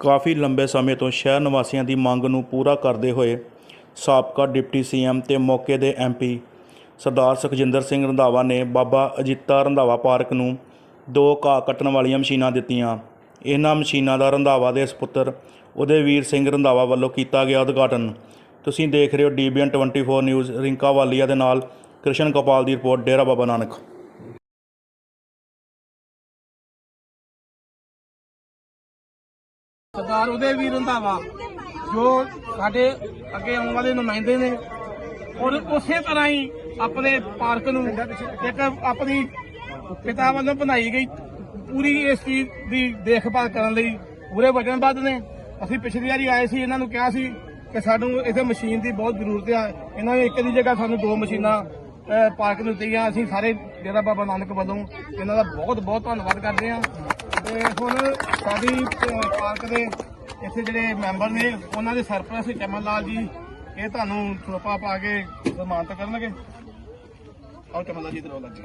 ਕਾਫੀ ਲੰਬੇ ਸਮੇਂ ਤੋਂ ਸ਼ਹਿਰ ਨਿਵਾਸੀਆਂ ਦੀ ਮੰਗ ਨੂੰ ਪੂਰਾ ਕਰਦੇ ਹੋਏ ਸਾਬਕਾ ਡਿਪਟੀ ਸੀਐਮ ਤੇ ਮੌਕੇ ਦੇ ਐਮਪੀ ਸਰਦਾਰ ਸੁਖਜਿੰਦਰ ਸਿੰਘ ਰੰਧਾਵਾ ਨੇ ਬਾਬਾ ਅਜੀਤਾ ਰੰਧਾਵਾ ਪਾਰਕ ਨੂੰ ਦੋ ਘਾਹ ਕੱਟਣ ਵਾਲੀਆਂ ਮਸ਼ੀਨਾਂ ਦਿੱਤੀਆਂ। ਇਹਨਾਂ ਮਸ਼ੀਨਾਂ ਦਾ ਰੰਧਾਵਾ ਦੇ ਸੁਪੁੱਤਰ ਉਦੈਵੀਰ ਸਿੰਘ ਰੰਧਾਵਾ ਵੱਲੋਂ ਕੀਤਾ ਗਿਆ ਉਦਘਾਟਨ। ਤੁਸੀਂ ਦੇਖ ਰਹੇ ਹੋ ਡੀਬੀਐਨ 24 ਨਿਊਜ਼ ਰਿੰਕਾ ਵਾਲੀਆ ਦੇ ਨਾਲ ਕ੍ਰਿਸ਼ਨ ਗੋਪਾਲ ਦੀ ਰਿਪੋਰਟ, ਡੇਰਾ ਬਾਬਾ ਨਾਨਕ। ਸਰਦਾਰ ਉਹਦੇ ਵੀ ਰੰਧਾਵਾ ਜੋ ਸਾਡੇ ਅੱਗੇ ਆਉਣ ਵਾਲੇ ਨੁਮਾਇੰਦੇ ਨੇ, ਔਰ ਉਸੇ ਤਰ੍ਹਾਂ ਹੀ ਆਪਣੇ ਪਾਰਕ ਨੂੰ ਇੱਕ ਆਪਣੀ ਪਿਤਾ ਵੱਲੋਂ ਬਣਾਈ ਗਈ ਪੂਰੀ ਇਸ ਚੀਜ਼ ਦੀ ਦੇਖਭਾਲ ਕਰਨ ਲਈ ਪੂਰੇ ਵਚਨਬੱਧ ਨੇ। ਅਸੀਂ ਪਿਛਲੀ ਵਾਰੀ ਆਏ ਸੀ, ਇਹਨਾਂ ਨੂੰ ਕਿਹਾ ਸੀ ਕਿ ਸਾਨੂੰ ਇੱਥੇ ਮਸ਼ੀਨ ਦੀ ਬਹੁਤ ਜ਼ਰੂਰਤ ਆ। ਇਹਨਾਂ ਨੇ ਇੱਕ ਦੀ ਜਗ੍ਹਾ ਸਾਨੂੰ ਦੋ ਮਸ਼ੀਨਾਂ ਪਾਰਕ ਨੂੰ ਦਿੱਤੀਆਂ। ਅਸੀਂ ਸਾਰੇ ਡੇਰਾ ਬਾਬਾ ਨਾਨਕ ਵੱਲੋਂ ਇਹਨਾਂ ਦਾ ਬਹੁਤ ਬਹੁਤ ਧੰਨਵਾਦ ਕਰਦੇ ਹਾਂ। ਤੇ ਹੁਣ ਸਾਡੀ ਪਾਰਕ ਦੇ ਇੱਥੇ ਜਿਹੜੇ ਮੈਂਬਰ ਨੇ, ਉਹਨਾਂ ਦੇ ਸਰਪ੍ਰਸਤ ਚਮਨ ਲਾਲ ਜੀ। ਇਹ ਤੁਹਾਨੂੰ ਸਰੋਪਾ ਪਾ ਕੇ ਸਨਮਾਨਿਤ ਕਰਨਗੇ। ਆਓ ਚਮਨ ਲਾਲ ਜੀ ਤਰੋ ਲੱਗੇ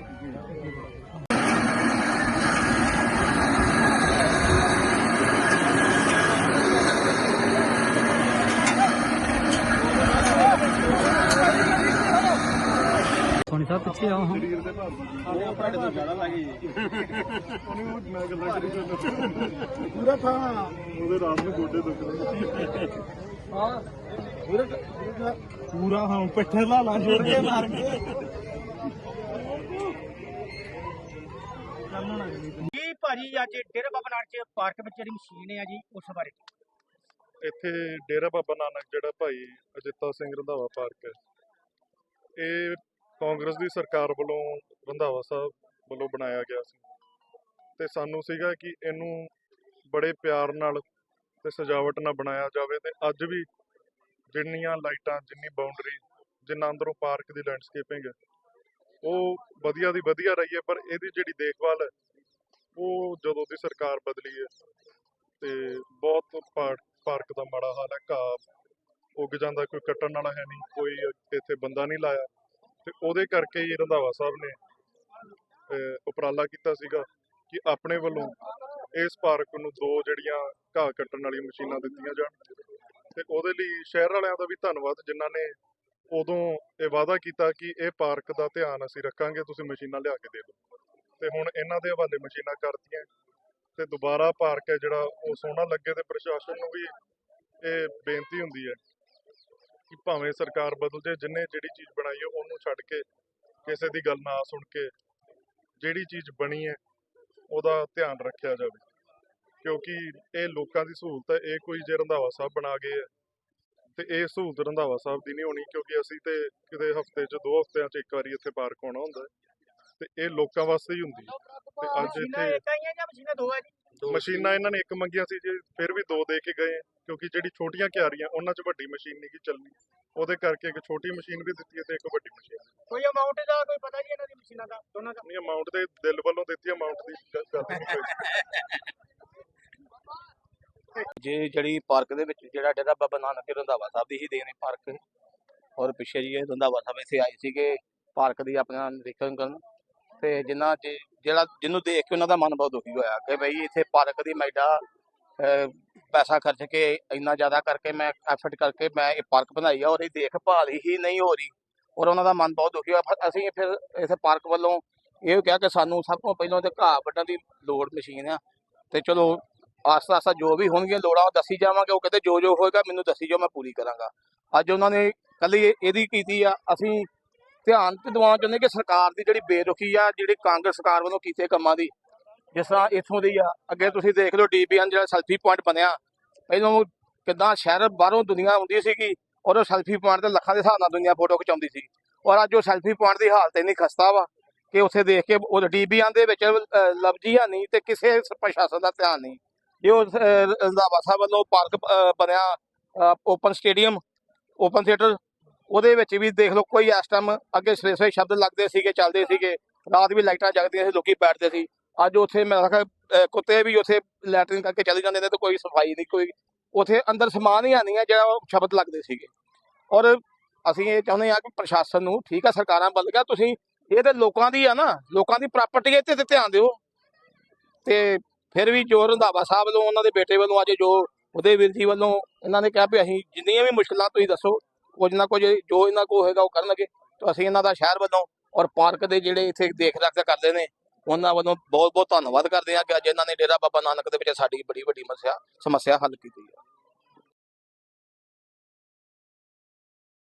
ਸੋਨੀ ਸਾਹਿਬ ਪਿੱਛੇ ਆਓ। ਹਾਂ ਪੂਰਾ ਥਾਂ ਉਹਦੇ ਰਾਤ ਨੂੰ ਗੋਡੇ ਦੁਖਦੇ। ਹਾਂ ਪੂਰਾ ਪੂਰਾ ਹਾਂ ਪਿੱਠੇ ਲਾ ਲਾ ਜੋੜ ਕੇ ਮਾਰ ਕੇ। ਕੀ ਭਾਜੀ ਅੱਜ ਡੇਰਾ ਬਾਬਾ ਨਾਨਕ ਚ ਪਾਰਕ ਵਿੱਚ ਜਿਹੜੀ ਮਸ਼ੀਨ ਹੈ ਜੀ ਉਸ ਬਾਰੇ ਇੱਥੇ ਡੇਰਾ ਬਾਬਾ ਨਾਨਕ ਜਿਹੜਾ ਭਾਈ ਅਜਿੱਤਾ ਸਿੰਘ ਰੰਧਾਵਾ ਪਾਰਕ ਹੈ। ਇਹ ਕਾਂਗਰਸ ਦੀ ਸਰਕਾਰ ਵੱਲੋਂ ਰੰਧਾਵਾ ਸਾਹਿਬ ਵੱਲੋਂ ਬਣਾਇਆ ਗਿਆ ਸੀ। ਤੇ ਸਾਨੂੰ ਸੀਗਾ ਕਿ ਇਹਨੂੰ ਬੜੇ ਪਿਆਰ ਨਾਲ ਤੇ ਸਜਾਵਟ ਨਾਲ ਬਣਾਇਆ ਜਾਵੇ ਤੇ ਅੱਜ ਵੀ ਜਿੰਨੀਆਂ ਲਾਈਟਾਂ, ਜਿੰਨੀ ਬਾਉਂਡਰੀ ਜਿੰਨਾ ਅੰਦਰੋਂ ਪਾਰਕ ਦੀ ਲੈਂਡਸਕੇਪਿੰਗ ਹੈ, ਉਹ ਵਧੀਆ ਦੀ ਵਧੀਆ ਰਹੀ ਹੈ, ਪਰ ਇਹਦੀ ਜਿਹੜੀ ਦੇਖਭਾਲ ਹੈ, ਉਹ ਜਦੋਂ ਦੀ ਸਰਕਾਰ ਬਦਲੀ ਹੈ ਤੇ ਬਹੁਤ ਪਾਰ- ਪਾਰਕ ਦਾ ਮਾੜਾ ਹਾਲ ਹੈ, ਘਾਹ ਉੱਗ ਜਾਂਦਾ, ਕੋਈ ਕੱਟਣ ਵਾਲਾ ਹੈ ਨਹੀਂ, ਕੋਈ ਇੱਥੇ ਬੰਦਾ ਨਹੀਂ ਲਾਇਆ। ਤੇ ਉਹਦੇ ਕਰਕੇ ਹੀ ਰੰਧਾਵਾ ਸਾਹਿਬ ਨੇ ਉਪਰਾਲਾ ਕੀਤਾ ਸੀਗਾ ਕਿ ਆਪਣੇ ਵੱਲੋਂ ਇਸ ਪਾਰਕ ਨੂੰ ਦੋ ਜਿਹੜੀਆਂ ਘਾਹ ਕੱਟਣ ਵਾਲੀਆਂ ਮਸ਼ੀਨਾਂ ਦਿੱਤੀਆਂ ਜਾਣ। ਤੇ ਉਹਦੇ ਲਈ ਸ਼ਹਿਰ ਵਾਲਿਆਂ ਦਾ ਵੀ ਧੰਨਵਾਦ, ਜਿਨ੍ਹਾਂ ਨੇ ਉਦੋਂ ਇਹ ਵਾਅਦਾ ਕੀਤਾ ਕਿ ਇਹ ਪਾਰਕ ਦਾ ਧਿਆਨ ਅਸੀਂ ਰੱਖਾਂਗੇ, ਤੁਸੀਂ ਮਸ਼ੀਨਾਂ ਲਿਆ ਕੇ ਦੇ ਦਿਓ। ਤੇ ਹੁਣ ਇਹਨਾਂ ਦੇ ਹਵਾਲੇ ਮਸ਼ੀਨਾਂ ਕਰਤੀਆਂ। ਤੇ ਦੁਬਾਰਾ ਪਾਰਕ ਹੈ ਜਿਹੜਾ, ਉਹ ਸੋਹਣਾ ਲੱਗੇ ਤੇ ਪ੍ਰਸ਼ਾਸਨ ਨੂੰ ਵੀ ਇਹ ਬੇਨਤੀ ਹੁੰਦੀ ਹੈ ਕਿ ਭਾਵੇਂ ਸਰਕਾਰ ਬਦਲ ਜੇ ਜਿੰਨੇ ਜਿਹੜੀ ਚੀਜ਼ ਬਣਾਈ ਹੈ ਉਹਨੂੰ ਛੱਡ ਕੇ ਕਿਸੇ ਦੀ ਗੱਲ ਨਾ ਸੁਣ ਕੇ ਜਿਹੜੀ ਚੀਜ਼ ਬਣੀ ਹੈ ਉਹਦਾ ਧਿਆਨ ਰੱਖਿਆ ਜਾਵੇ। ਕਿਉਂਕਿ ਇਹ ਲੋਕਾਂ ਦੀ ਸਹੂਲਤ ਹੈ ਇਹ ਕੋਈ ਜੇ ਰੰਧਾਵਾ ਸਾਹਿਬ ਬਣਾ ਗਏ ਹੈ ਤੇ ਇਹ ਸਹੂਲਤ ਰੰਧਾਵਾ ਸਾਹਿਬ ਦੀ ਨਹੀਂ ਹੋਣੀ ਕਿਉਂਕਿ ਅਸੀਂ ਤੇ ਕਿਤੇ ਹਫ਼ਤੇ 'ਚ ਦੋ ਹਫਤਿਆਂ 'ਚ ਇੱਕ ਵਾਰੀ ਇੱਥੇ ਪਾਰਕ ਆਉਣਾ ਹੁੰਦਾ ਤੇ ਇਹ ਲੋਕਾਂ ਵਾਸਤੇ ਹੀ ਹੁੰਦੀ ਹੈ। ਤੇ ਅੱਜ ਇੱਥੇ ਇੱਕ ਆਈਆਂ ਜਾਂ ਮਸ਼ੀਨਾਂ ਦੋ ਹੈ ਜੀ? ਮਸ਼ੀਨਾਂ ਇਹਨਾਂ ਨੇ ਇੱਕ ਮੰਗੀਆਂ ਸੀ ਜੀ ਫਿਰ ਵੀ ਦੋ ਦੇ ਕੇ ਗਏ ਕਿਉਂਕਿ ਜਿਹੜੀ ਛੋਟੀਆਂ ਕਿਆਰੀਆਂ ਉਹਨਾਂ 'ਚ ਵੱਡੀ ਮਸ਼ੀਨ ਨਹੀਂ ਚੱਲਣੀ। ਉਹਦੇ ਕਰਕੇ ਇੱਕ ਛੋਟੀ ਮਸ਼ੀਨ ਵੀ ਦਿੱਤੀ ਹੈ ਤੇ ਇੱਕ ਵੱਡੀ ਮਸ਼ੀਨ। ਕੋਈ ਅਮਾਉਂਟ ਦਾ ਕੋਈ ਪਤਾ ਜੀ ਇਹਨਾਂ ਦੀ ਮਸ਼ੀਨਾਂ ਦਾ ਦੋਨਾਂ ਦਾ? ਨਹੀਂ ਅਮਾਉਂਟ ਦੇ ਦਿਲ ਵੱਲੋਂ ਦਿੱਤੀ ਅਮਾਉਂਟ ਦੀ ਗੱਲ ਜੇ ਜਿਹੜੀ ਪਾਰਕ ਦੇ ਵਿੱਚ ਜਿਹੜਾ ਡੇਰਾ ਬਾਬਾ ਨਾਨਕ ਦੇ ਰੰਧਾਵਾ ਸਾਹਿਬ ਦੀ ਹੀ ਦੇਣ ਹੈ ਪਾਰਕ ਔਰ ਪਿੱਛੇ ਜੀ ਇਹ ਰੰਧਾਵਾ ਸਾਹਿਬ ਇੱਥੇ ਆਏ ਸੀਗੇ ਪਾਰਕ ਦੀ ਆਪਣਾ ਨਿਰੀਖਣ ਕਰਨ। ਤੇ ਜਿਨ੍ਹਾਂ ਜਿਹੜਾ ਜਿਹਨੂੰ ਦੇਖ ਕੇ ਉਹਨਾਂ ਦਾ ਮਨ ਬਹੁਤ ਦੁਖੀ ਹੋਇਆ ਕਿ ਬਈ ਇੱਥੇ ਪਾਰਕ ਦੀ ਮੈਡਾ ਪੈਸਾ ਖਰਚ ਕੇ ਇੰਨਾ ਜ਼ਿਆਦਾ ਕਰਕੇ ਮੈਂ ਐਫਰਟ ਕਰਕੇ ਮੈਂ ਇਹ ਪਾਰਕ ਬਣਾਈ ਆ ਔਰ ਇਹ ਦੇਖਭਾਲ ਹੀ ਨਹੀਂ ਹੋ ਰਹੀ। ਔਰ ਉਹਨਾਂ ਦਾ ਮਨ ਬਹੁਤ ਦੁਖੀ ਹੋਇਆ। ਫਿਰ ਅਸੀਂ ਫਿਰ ਇਸ ਪਾਰਕ ਵੱਲੋਂ ਇਹ ਕਿਹਾ ਕਿ ਸਾਨੂੰ ਸਭ ਤੋਂ ਪਹਿਲਾਂ ਤੇ ਘਾਹ ਵੱਢਣ ਦੀ ਲੋੜ ਮਸ਼ੀਨ ਆ। ਤੇ ਚਲੋ ਆਸਤਾ ਆਸਤਾ ਜੋ ਵੀ ਹੋਣਗੀਆਂ ਲੋੜਾਂ ਉਹ ਦੱਸੀ ਜਾਵਾਂਗੇ। ਉਹ ਕਹਿੰਦੇ ਜੋ ਜੋ ਹੋਏਗਾ ਮੈਨੂੰ ਦੱਸੀ ਜਾਓ, ਮੈਂ ਪੂਰੀ ਕਰਾਂਗਾ। ਅੱਜ ਉਹਨਾਂ ਨੇ ਕੱਲੀ ਇਹਦੀ ਕੀਤੀ ਆ। ਅਸੀਂ ਧਿਆਨ ਤੇ ਦਿਵਾਉਣਾ ਚਾਹੁੰਦੇ ਕਿ ਸਰਕਾਰ ਦੀ ਜਿਹੜੀ ਬੇਰੁਖੀ ਆ, ਜਿਹੜੀ ਕਾਂਗਰਸ ਸਰਕਾਰ ਵੱਲੋਂ ਕੀਤੇ ਕੰਮਾਂ ਦੀ ਜਿਸ ਤਰ੍ਹਾਂ ਇੱਥੋਂ ਦੀ ਆ ਅੱਗੇ ਤੁਸੀਂ ਦੇਖ ਲਓ ਡੀਬੀਐਨ ਜਿਹੜਾ ਸੈਲਫੀ ਪੁਆਇੰਟ ਬਣਿਆ ਪਹਿਲਾਂ ਕਿਦਾਂ ਸ਼ਹਿਰ ਬਾਹਰੋਂ ਦੁਨੀਆ ਆਉਂਦੀ ਸੀਗੀ ਔਰ ਉਹ ਸੈਲਫੀ ਪੁਆਇੰਟ ਤੇ ਲੱਖਾਂ ਦੇ ਹਿਸਾਬ ਨਾਲ ਦੁਨੀਆ ਫੋਟੋ ਖਿਚਾਉਂਦੀ ਸੀ। ਔਰ ਅੱਜ ਉਹ ਸੈਲਫੀ ਪੁਆਇੰਟ ਦੀ ਹਾਲਤ ਇੰਨੀ ਖਸਤਾ ਵਾ ਕਿ ਉੱਥੇ ਦੇਖ ਕੇ ਉਹ ਡੀਬੀਐਨ ਦੇ ਵਿੱਚ ਅਹ, ਲਫ਼ਜ਼ੀਆਂ ਨਹੀਂ ਤੇ ਕਿਸੇ ਪ੍ਰਸ਼ਾਸਨ ਦਾ ਧਿਆਨ ਨਹੀਂ। ਜੇ ਉਹ ਅਹ, ਰੰਧਾਵਾ ਸਾਹਿਬ ਵੱਲੋਂ ਪਾਰਕ ਬਣਿਆ ਓਪਨ ਸਟੇਡੀਅਮ ਓਪਨ ਥੀਏਟਰ ਉਹਦੇ ਵਿੱਚ ਵੀ ਦੇਖ ਲਓ ਕੋਈ ਇਸ ਟਾਈਮ ਅੱਗੇ ਸਵੇਰੇ ਸਵੇਰੇ ਸ਼ਬਦ ਲੱਗਦੇ ਸੀਗੇ ਚੱਲਦੇ ਸੀਗੇ ਰਾਤ ਵੀ ਲਾਈਟਾਂ ਜਗਦੀਆਂ ਸੀ ਲੋਕੀ ਬੈਠਦੇ ਸੀ। ਅੱਜ ਉੱਥੇ ਮੈਂ ਕਿਹਾ ਕੁੱਤੇ ਵੀ ਉੱਥੇ ਲੈਟਰਿੰਗ ਕਰਕੇ ਚਲੇ ਜਾਂਦੇ ਨੇ ਤੇ ਕੋਈ ਸਫ਼ਾਈ ਨਹੀਂ, ਕੋਈ ਉੱਥੇ ਅੰਦਰ ਸਮਾਨ ਹੀ ਨਹੀਂ ਆ ਜਿਹੜਾ ਉਹ ਸ਼ਬਦ ਲੱਗਦੇ ਸੀਗੇ। ਔਰ ਅਸੀਂ ਇਹ ਚਾਹੁੰਦੇ ਆ ਕਿ ਪ੍ਰਸ਼ਾਸਨ ਨੂੰ ਠੀਕ ਆ, ਸਰਕਾਰਾਂ ਵੱਲ ਗਿਆ, ਤੁਸੀਂ ਇਹ ਤੇ ਲੋਕਾਂ ਦੀ ਆ ਨਾ, ਲੋਕਾਂ ਦੀ ਪ੍ਰਾਪਰਟੀ ਤੇ ਤੇ ਧਿਆਨ ਦਿਓ। ਤੇ ਫਿਰ ਵੀ ਜੋ ਰੰਧਾਵਾ ਸਾਹਿਬ ਵੱਲੋਂ, ਉਹਨਾਂ ਦੇ ਬੇਟੇ ਵੱਲੋਂ ਅੱਜ ਜੋ ਉਹਦੇ ਵੀਰ ਜੀ ਵੱਲੋਂ ਇਹਨਾਂ ਨੇ ਕਿਹਾ ਵੀ ਅਸੀਂ ਜਿੰਨੀਆਂ ਵੀ ਮੁਸ਼ਕਲਾਂ ਤੁਸੀਂ ਦੱਸੋ, ਕੁਝ ਨਾ ਕੁਝ ਜੋ ਇਹਨਾਂ ਕੋਲ ਹੋਏਗਾ ਉਹ ਕਰਨਗੇ। ਤਾਂ ਅਸੀਂ ਇਹਨਾਂ ਦਾ ਸ਼ਹਿਰ ਵੱਲੋਂ ਔਰ ਪਾਰਕ ਦੇ ਜਿਹੜੇ ਇੱਥੇ ਦੇਖ ਰੱਖ ਕਰਦੇ ਨੇ ਉਹਨਾਂ ਵੱਲੋਂ ਬਹੁਤ ਬਹੁਤ ਧੰਨਵਾਦ ਕਰਦੇ ਹਾਂ ਕਿ ਅੱਜ ਇਹਨਾਂ ਨੇ ਡੇਰਾ ਬਾਬਾ ਨਾਨਕ ਦੇ ਵਿੱਚ ਸਾਡੀ ਬੜੀ ਵੱਡੀ ਸਮੱਸਿਆ ਸਮੱਸਿਆ ਹੱਲ ਕੀਤੀ ਹੈ